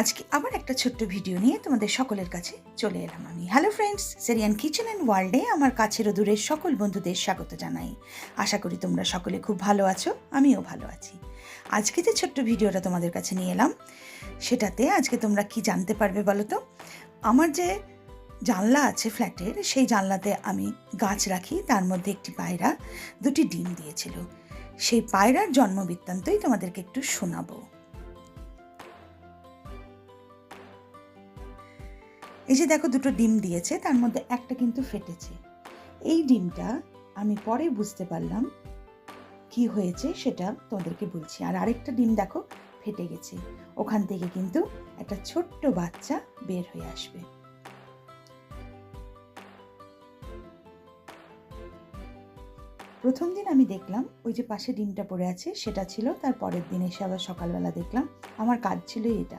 আজকে আবার একটা ছোট্ট ভিডিও নিয়ে তোমাদের সকলের কাছে চলে এলাম আমি। হ্যালো ফ্রেন্ডস সেরিয়ান কিচেন অ্যান্ড ওয়ার্ল্ডে আমার কাছের ও দূরের সকল বন্ধুদের স্বাগত জানাই। আশা করি তোমরা সকলে খুব ভালো আছো, আমিও ভালো আছি। আজকে যে ছোট্ট ভিডিওটা তোমাদের কাছে নিয়ে এলাম, সেটাতে আজকে তোমরা কি জানতে পারবে বলো তো? আমার যে জানলা আছে ফ্ল্যাটের, সেই জানলাতে আমি গাছ রাখি, তার মধ্যে একটি পায়রা, দুটি ডিম দিয়েছিল। সেই পায়রার জন্ম বৃত্তান্তই তোমাদেরকে একটু শোনাবো। এই যে দেখো দুটো ডিম দিয়েছে, তার মধ্যে একটা কিন্তু ফেটেছে। এই ডিমটা আমি পরে বুঝতে পারলাম কি হয়েছে সেটা তোমাদেরকে বলছি। আর আরেকটা ডিম দেখো ফেটে গেছে। ওখান থেকে কিন্তু একটা ছোট্ট বাচ্চা বের হয়ে আসবে। প্রথম দিন আমি দেখলাম ওই যে পাশে ডিমটা পড়ে আছে, সেটা ছিল, তার পরের দিন এসে আবার সকালবেলা দেখলাম, আমার কাজ ছিল এটা।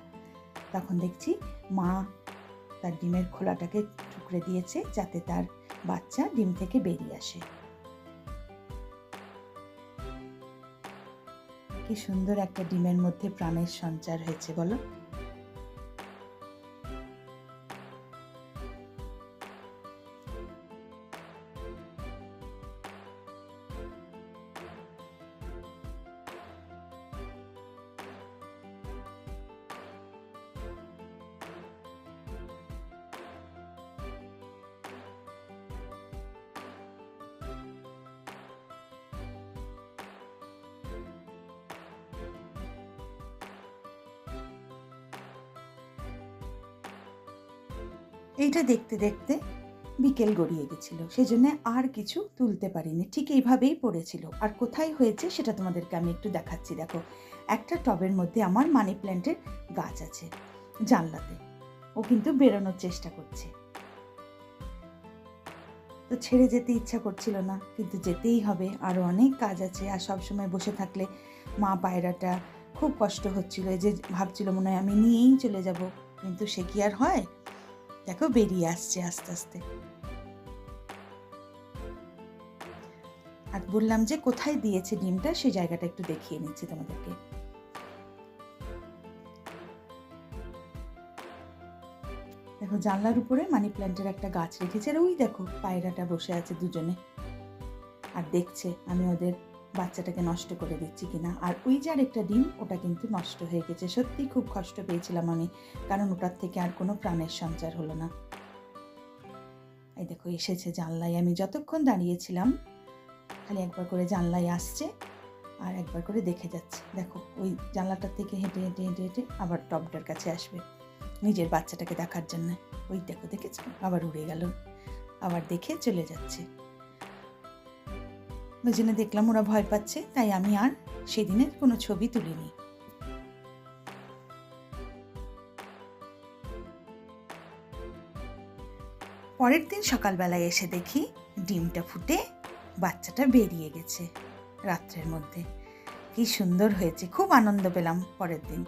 তখন দেখছি মা তার ডিমের খোলাটাকে ঠুকরে দিয়েছে যাতে তার বাচ্চা ডিম থেকে বেরিয়ে আসে। কি সুন্দর একটা ডিমের মধ্যে প্রাণের সঞ্চার হয়েছে, বলো। এইটা দেখতে দেখতে বিকেল গড়িয়ে গেছিল। সেজন্য আর কিছু তুলতে পারিনি। ঠিক এইভাবেই পড়েছিল। আর কোথায় হয়েছে সেটা তোমাদেরকে আমি একটু দেখাচ্ছি। দেখো, একটা টবের মধ্যে আমার মানি প্ল্যান্টের গাছ আছে জানলাতে। ও কিন্তু বেরোনোর চেষ্টা করছে। তো ছেড়ে যেতে ইচ্ছা করছিল না, কিন্তু যেতেই হবে। আরও অনেক কাজ আছে। আর সবসময় বসে থাকলে মা পায়রাটা খুব কষ্ট হচ্ছিল। যে ভাবছিল মনে হয় আমি নিয়েই চলে যাব। কিন্তু সে কি আর হয়? দেখো বেরিয়ে আসছে আস্তে আস্তে। আর বললাম যে কোথায় দিয়েছে ডিমটা সেই জায়গাটা একটু দেখিয়ে নিচ্ছি তোমাদেরকে। দেখো জানলার উপরে মানি প্ল্যান্টের একটা গাছ রেখেছে, আর ওই দেখো পায়রাটা বসে আছে দুজনে। আর দেখছে আমি ওদের বাচ্চাটাকে নষ্ট করে দিচ্ছি কিনা? আর ওই যে আরেকটা ডিম, ওটা কিন্তু নষ্ট হয়ে গেছে। সত্যি খুব কষ্ট পেয়েছিলাম আমি, কারণ ওটার থেকে আর কোনো প্রাণের সঞ্চার হলো না। এই দেখো, এসেছে জানলায়। আমি যতক্ষণ দাঁড়িয়েছিলাম, খালি একবার করে জানলায় আসছে আর একবার করে দেখে যাচ্ছে। দেখো, ওই জানলাটার থেকে হেঁটে হেঁটে হেঁটে হেঁটে আবার টপটার কাছে আসবে নিজের বাচ্চাটাকে দেখার জন্য। ওই দেখো, দেখেছ? আবার উড়ে গেল, আবার দেখে চলে যাচ্ছে। জন্য দেখলাম ওরা ভয় পাচ্ছে, তাই আমি আর সেদিনের কোনো ছবি তুলিনি। পরের দিন সকালবেলায় এসে দেখি ডিমটা ফুটে বাচ্চাটা বেরিয়ে গেছে রাত্রের মধ্যে। কি সুন্দর হয়েছে, খুব আনন্দ পেলাম পরের দিন।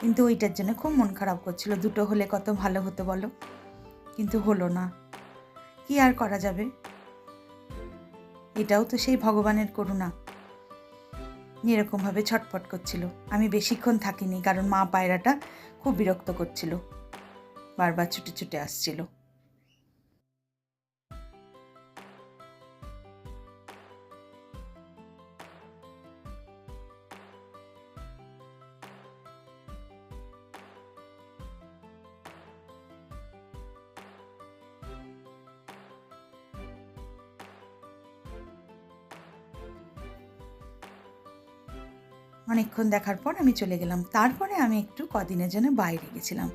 কিন্তু ওইটার জন্য খুব মন খারাপ করছিল, দুটো হলে কত ভালো হতো বলো? কিন্তু হলো না। কি আর করা যাবে? এটাও তো সেই ভগবানের করুণা। এরকমভাবে ছটফট করছিল। আমি বেশিক্ষণ থাকিনি, কারণ মা পায়রাটা খুব বিরক্ত করছিল। বারবার ছুটে ছুটে আসছিল। অনেকক্ষণ দেখার পর আমি চলে গেলাম। তারপরে আমি একটু কদিনের জন্য বাইরে গেছিলাম।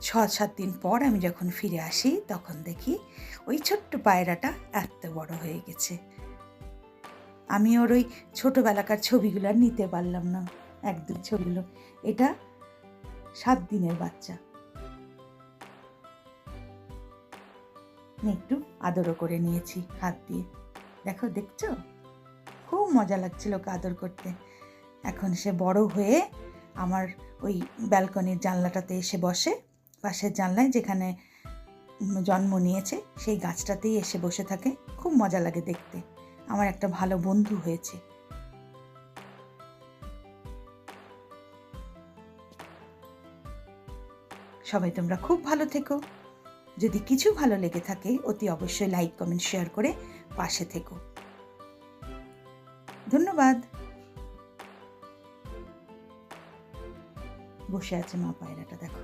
ছ সাত দিন পর আমি যখন ফিরে আসি, তখন দেখি ওই ছোট্ট পায়রাটা এত বড় হয়ে গেছে। আমি ওর ওই ছোটোবেলাকার ছবিগুলো আর নিতে পারলাম না। এক দু ছবিগুলো। এটা সাত দিনের বাচ্চা। একটু আদরও করে নিয়েছি হাত দিয়ে। দেখো, দেখছ? খুব মজা লাগছিল ওকে আদর করতে। এখন সে বড় হয়ে আমার ওই ব্যালকনির জানলাটাতে এসে বসে। পাশের জানলায় যেখানে জন্ম নিয়েছে, সেই গাছটাতেই এসে বসে থাকে। খুব মজা লাগে দেখতে। আমার একটা ভালো বন্ধু হয়েছে। সবাই তোমরা খুব ভালো থেকো। যদি কিছু ভালো লেগে থাকে, অতি অবশ্যই লাইক, কমেন্ট, শেয়ার করে পাশে থেকো। ধন্যবাদ। বসে আছে মা পায়রাটা দেখো।